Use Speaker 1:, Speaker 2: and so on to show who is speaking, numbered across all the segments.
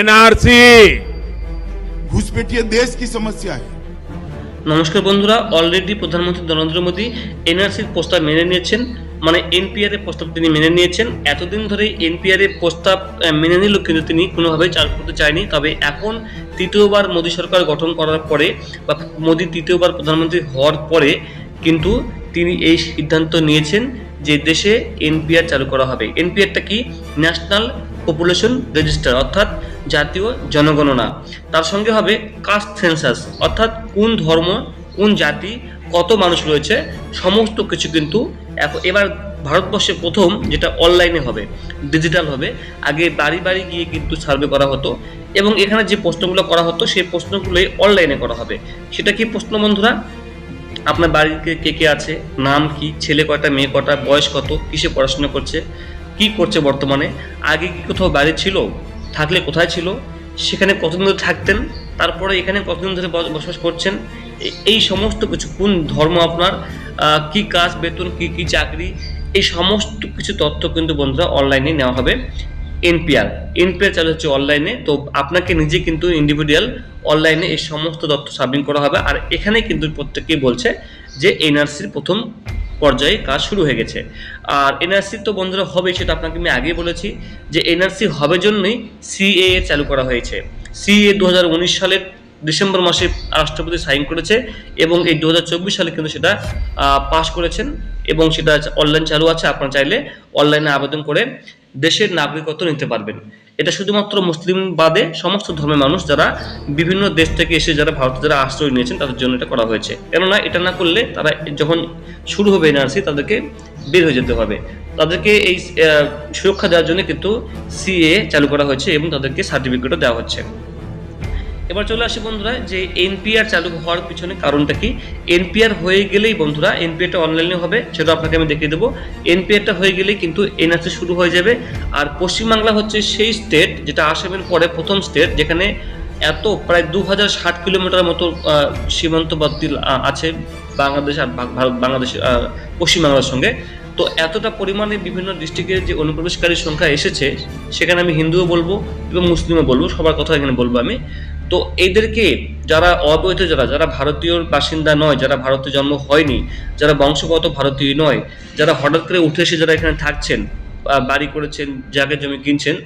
Speaker 1: NRC
Speaker 2: ঘুষপেটিয়া দেশ কি সমস্যা है।
Speaker 3: নমস্কার বন্ধুরা অলরেডি প্রধানমন্ত্রী নরেন্দ্র মোদী এনআরসির প্রস্তাব মেনে নিয়েছেন মানে এনপিআর এর প্রস্তাব তিনি মেনে নিয়েছেন। এতদিন ধরে এনপিআর এর প্রস্তাব মেনে নিল কিন্তু তিনি কোনোভাবে চালু করতে চায়নি। তবে এখন তৃতীয়বার মোদী সরকার গঠন করার পরে বা মোদী তৃতীয়বার প্রধানমন্ত্রী হওয়ার পরে কিন্তু তিনি এই সিদ্ধান্ত নিয়েছেন যে দেশে এনপিআর চালু করা হবে। এনপিআরটা কি? ন্যাশনাল পপুলেশন রেজিস্টার অর্থাৎ জাতীয় জনগণনা। তার সঙ্গে হবে কাস্ট সেন্সাস অর্থাৎ কোন ধর্ম, কোন জাতি, কত মানুষ রয়েছে, সমস্ত কিছু কিন্তু এবার ভারতবর্ষে প্রথম যেটা অনলাইনে হবে ডিজিটাল হবে। আগে বাড়ি বাড়ি গিয়ে কিন্তু সার্ভে করা হতো এবং এখানে যে প্রশ্নগুলো করা হতো, সেই প্রশ্নগুলোই অনলাইনে করা হবে। সেটা কি প্রশ্ন বন্ধুরা? আপনার বাড়িতে কে কে আছে? নাম কি? ছেলে কয়টা, মেয়ে কটা বয়স কত? কিসে পড়াশোনা করছে? কি করছে বর্তমানে? আগে কি কোথাও বাড়ি ছিল? থাকলে কোথায় ছিল, সেখানে কতদিন ধরে থাকতেন, তারপরে এখানে কতদিন ধরে বস- বসবাস করছেন এই সমস্ত কিছু, কোন ধর্ম আপনার কি কাজ, বেতন, কি কি চাকরি, এই সমস্ত কিছু তথ্য কিন্তু বন্ধুরা অনলাইনে নেওয়া হবে এনপিআর এনপিআর চালু হচ্ছে অনলাইনে তো আপনাকে নিজে কিন্তু ইন্ডিভিজুয়াল অনলাইনে এই সমস্ত তথ্য সাবমিট করা হবে। আর এখানে কিন্তু প্রত্যেকেই বলছে যে এনআরসির প্রথম পর্যায়ে কাজ শুরু হয়ে গেছে। আর এনআরসি তো বন্ধুরা হবে সেটা আপনাকে আমি আগেই বলেছি যে এনআরসি হবে জন্যই সিএএ চালু করা হয়েছে। সিএ দু হাজার উনিশ সালের ডিসেম্বর মাসে রাষ্ট্রপতি সাইন করেছে এবং এই দু হাজার চব্বিশ সালে কিন্তু সেটা পাশ করেছেন এবং সেটা অনলাইন চালু আছে। আপনারা চাইলে অনলাইনে আবেদন করে দেশের নাগরিকত্ব নিতে পারবেন। এটা শুধুমাত্র মুসলিম বাদে সমস্ত ধর্মের মানুষ যারা বিভিন্ন দেশ থেকে এসে যারা ভারতে যারা আশ্রয় নিয়েছেন, তাদের জন্য এটা করা হয়েছে। কেননা এটা না করলে তারা যখন শুরু হবে এনআরসি, তাদেরকে বের হয়ে যেতে হবে। তাদেরকে এই সুরক্ষা দেওয়ার জন্য কিন্তু সিএ চালু করা হয়েছে এবং তাদেরকে সার্টিফিকেটও দেওয়া হচ্ছে। এবার চলে আসি বন্ধুরা যে এনপিআর চালু হওয়ার পিছনে কারণটা কি? এনপিআর হয়ে গেলেই বন্ধুরা এনপিআরটা অনলাইনে হবে সেটা আপনাকে আমি দেখিয়ে দেবো। এনপিআরটা হয়ে গেলেই কিন্তু এনআরসি শুরু হয়ে যাবে। আর পশ্চিমবাংলা হচ্ছে সেই স্টেট যেটা আসামের পরে প্রথম স্টেট যেখানে এত প্রায় দু হাজার ষাট কিলোমিটার মতো আহ, সীমান্তবর্তী আছে বাংলাদেশ আর ভারত বাংলাদেশ পশ্চিমবাংলার সঙ্গে। তো এতটা পরিমাণে বিভিন্ন ডিস্ট্রিক্টের যে অনুপ্রবেশকারীর সংখ্যা এসেছে সেখানে আমি হিন্দুও বলব এবং মুসলিমও বলব সবার কথা এখানে বলব আমি। তো এদেরকে যারা অবৈধ, যারা যারা ভারতীয় বাসিন্দা নয়, যারা ভারতে জন্ম হয়নি, যারা বংশগত ভারতীয় নয়, যারা হঠাৎ করে উঠে এসে যারা এখানে থাকছেন বাড়ি করেছেন, জায়গা জমি কিনছেন,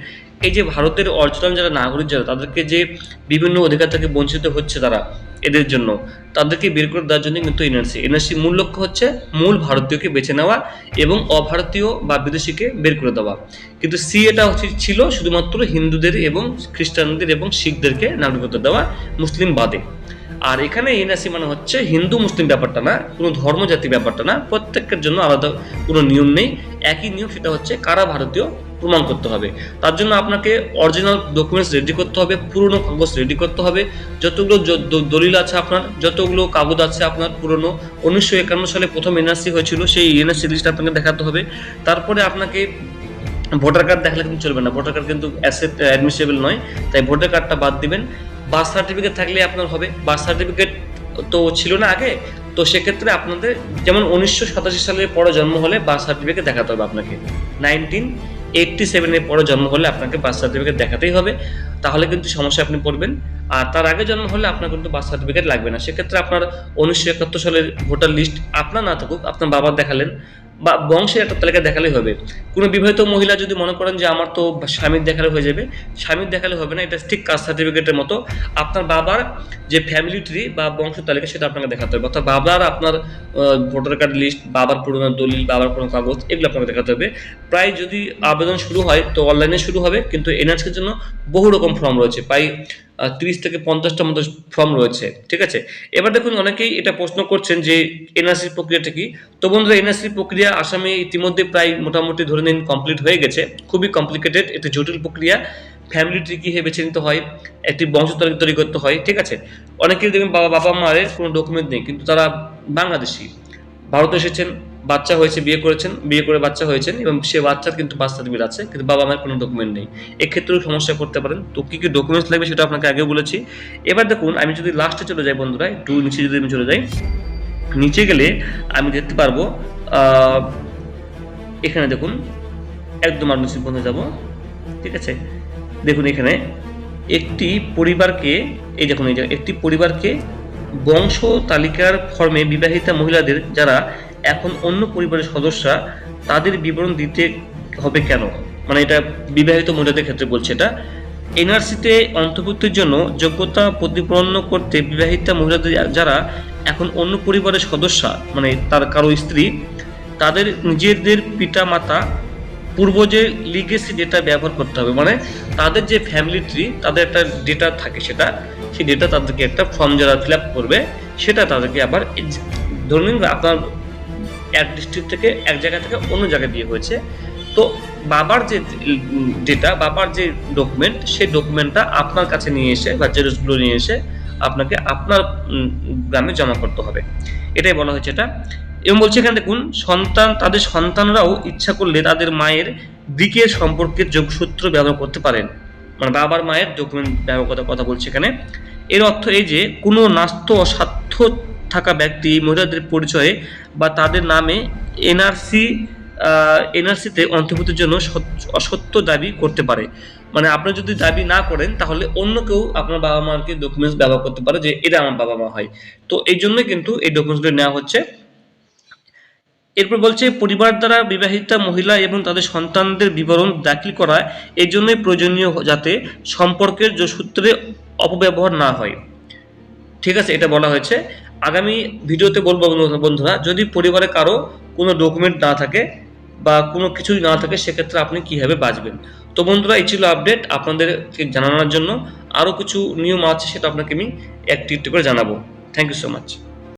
Speaker 3: এই যে ভারতের অর্জন যারা নাগরিক যারা, তাদেরকে যে বিভিন্ন অধিকার থেকে বঞ্চিত হচ্ছে তারা এদের জন্য। তাদেরকে বের করে দেওয়ার জন্য কিন্তু এনআরসি এনআরসি মূল লক্ষ্য হচ্ছে মূল ভারতীয়কে বেছে নেওয়া এবং অভারতীয় বা বিদেশিকে বের করে দেওয়া। কিন্তু সি এটা ছিল শুধুমাত্র হিন্দুদের এবং খ্রিস্টানদের এবং শিখদেরকে নাগরিকত্ব দেওয়া মুসলিম বাদে। আর এখানে এনআরসি মানে হচ্ছে হিন্দু মুসলিম ব্যাপারটা না, কোনো ধর্ম জাতি ব্যাপারটা না, প্রত্যেকের জন্য আলাদা কোনো নিয়ম নেই। একই নিয়ম সেটা হচ্ছে কারা ভারতীয় প্রমাণ করতে হবে। তার জন্য আপনাকে অরিজিনাল ডকুমেন্টস রেডি করতে হবে, পুরনো কাগজ রেডি করতে হবে। যতগুলো দলিল আছে আপনার, যতগুলো কাগজ আছে আপনার পুরনো, উনিশশো একান্ন সালে প্রথম এনআরসি হয়েছিল, সেই এনআরসি লিস্ট আপনাকে দেখাতে হবে। তারপরে আপনাকে ভোটার কার্ড দেখালে কিন্তু চলবে না। ভোটার কার্ড কিন্তু অ্যাসেট অ্যাডমিসেবল নয়, তাই ভোটার কার্ডটা বাদ দিবেন। বার্থ সার্টিফিকেট থাকলে আপনার হবে। বার্থ সার্টিফিকেট তো ছিল না আগে, তো সেক্ষেত্রে আপনাদের যেমন উনিশশো সাতাশি সালের পরে জন্ম হলে বার্থ সার্টিফিকেট দেখাতে হবে আপনাকে। নাইনটিন এইটটি সেভেনের পরে জন্ম হলে আপনাকে বার্থ সার্টিফিকেট দেখাতেই হবে। তাহলে কিন্তু সমস্যায় আপনি পড়বেন। আর তার আগে জন্ম হলে আপনার কিন্তু বার্থ সার্টিফিকেট লাগবে না। সেক্ষেত্রে আপনার উনিশশো একাত্তর সালের ভোটার লিস্ট আপনার না থাকুক, আপনার বাবার দেখালেন। বা বংশের একটা তালিকা দেখালেই হবে। কোনো বিবাহিত মহিলা যদি মনে করেন যে আমার তো স্বামীর দেখালে হয়ে যাবে, স্বামীর দেখালে হবে না, এটা ঠিক কাস্ট সার্টিফিকেটের মতো আপনার বাবার যে ফ্যামিলি ট্রি বা বংশ তালিকা সেটা আপনাকে দেখাতে হবে। অর্থাৎ বাবার আপনার ভোটার কার্ড লিস্ট বাবার পুরোনো দলিল, বাবার পুরোনো কাগজ, এগুলো আপনাকে দেখাতে হবে। প্রায় যদি আবেদন শুরু হয়, তো অনলাইনে শুরু হবে, কিন্তু এনআরসির জন্য বহু রকম ফর্ম রয়েছে। প্রায় তিরিশ থেকে পঞ্চাশটা মতো ফর্ম রয়েছে, ঠিক আছে? এবার দেখুন, অনেকেই এটা প্রশ্ন করছেন যে এনআরসির প্রক্রিয়াটা কি? তো বন্ধুরা এনআরসির প্রক্রিয়া আসামে ইতিমধ্যে প্রায় মোটামুটি ধরে নিন কমপ্লিট হয়ে গেছে। খুবই কমপ্লিকেটেড একটি জটিল প্রক্রিয়া। ফ্যামিলি ট্রি কীভাবে বেছে নিতে হয়? একটি বংশ তালিকা তৈরি করতে হয়, ঠিক আছে? অনেকেই দেখবেন বাবা বাবা মায়ের কোনো ডকুমেন্ট নেই, কিন্তু তারা বাংলাদেশি। ভারতে এসেছেন বাচ্চা হয়েছে, বিয়ে করেছেন, বিয়ে করে বাচ্চা হয়েছেন এবং সে বাচ্চার কিন্তু বার্থ সার্টিফিকেট আছে, কিন্তু বাবা মায়ের কোনো ডকুমেন্ট নেই। এক্ষেত্রেও সমস্যা করতে পারেন। তো কী কী ডকুমেন্টস লাগবে সেটা আপনাকে আগে বলেছি। এবার দেখুন, আমি যদি লাস্টে চলে যাই বন্ধুরা, একটু নিচে যদি আমি চলে যাই, নিচে গেলে আমি দেখতে পারব এখানে দেখুন, একদম আর নিচে বন্ধে যাব, ঠিক আছে? দেখুন এখানে, একটি পরিবারকে, এই দেখুন, এই একটি পরিবারকে বংশ তালিকার ফর্মে বিবাহিতা মহিলাদের যারা এখন অন্য পরিবারের সদস্যরা তাদের বিবরণ দিতে হবে কেন? মানে এটা বিবাহিত মহিলাদের ক্ষেত্রে বলছে এটা। এনআরসিতে অন্তর্ভুক্তির জন্য যোগ্যতা প্রতিপন্ন করতে বিবাহিতা মহিলাদের যারা এখন অন্য পরিবারের সদস্য মানে তার কারও স্ত্রী, তাদের নিজেদের পিতা মাতা পূর্বজের লিগেসি ডেটা ব্যবহার করতে হবে। মানে তাদের যে ফ্যামিলি ট্রি, তাদের একটা ডেটা থাকে সেটা, সেই ডেটা তাদেরকে একটা ফর্ম যারা ফিল আপ করবে, সেটা তাদেরকে আবার ধরে নিন আপনার এক ডিস্ট্রিক্ট থেকে এক জায়গা থেকে অন্য জায়গায় বিয়ে হয়েছে। তো বাবার যে ডেটা বাবার যে ডকুমেন্ট সেই ডকুমেন্টটা আপনার কাছে নিয়ে এসে বা জেরক্সগুলো নিয়ে এসে আপনাকে আপনার গ্রামে জমা করতে হবে। এটাই বলা হয়েছে এটা। এবং বলছে এখানে দেখুন, সন্তান, তাদের সন্তানরাও ইচ্ছা করলে তাদের মায়ের দিকের সম্পর্কের যোগসূত্র ব্যবহার করতে পারেন। মানে বাবার মায়ের ডকুমেন্ট ব্যবহার কথা বলছে এখানে। এর অর্থ এই যে, কোনো নাস্ত অসাধ্য থাকা ব্যক্তি, মহিলাদের পরিচয়ে বা তাদের নামে এনআরসি এনআরসিতে অন্তর্ভুক্তির জন্য অসত্য দাবি করতে পারে। মানে আপনি যদি দাবি না করেন, তাহলে অন্য কেউ আপনার বাবা মাকে ডকুমেন্টস ব্যবহার করতে পারে যে এটা আমার বাবা মা হয়। তো এই জন্য কিন্তু এই ডকুমেন্টসগুলো নেওয়া হচ্ছে। এরপর বলছে, পরিবার দ্বারা বিবাহিতা মহিলা এবং তাদের সন্তানদের বিবরণ দাখিল করা এই জন্যই প্রয়োজনীয় যাতে সম্পর্কের যে সূত্রে অপব্যবহার না হয়। ঠিক আছে, এটা বলা হয়েছে। আগামী ভিডিওতে বলব বন্ধুরা, যদি পরিবারে কারও কোনো ডকুমেন্ট না থাকে বা কোনো কিছুই না থাকে, সেক্ষেত্রে আপনি কীভাবে বাঁচবেন? তো বন্ধুরা, এই ছিল আপডেট আপনাদেরকে জানানোর জন্য। আরও কিছু নিয়ম আছে, সেটা আপনাকে আমি একটি করে জানাব। Thank you so much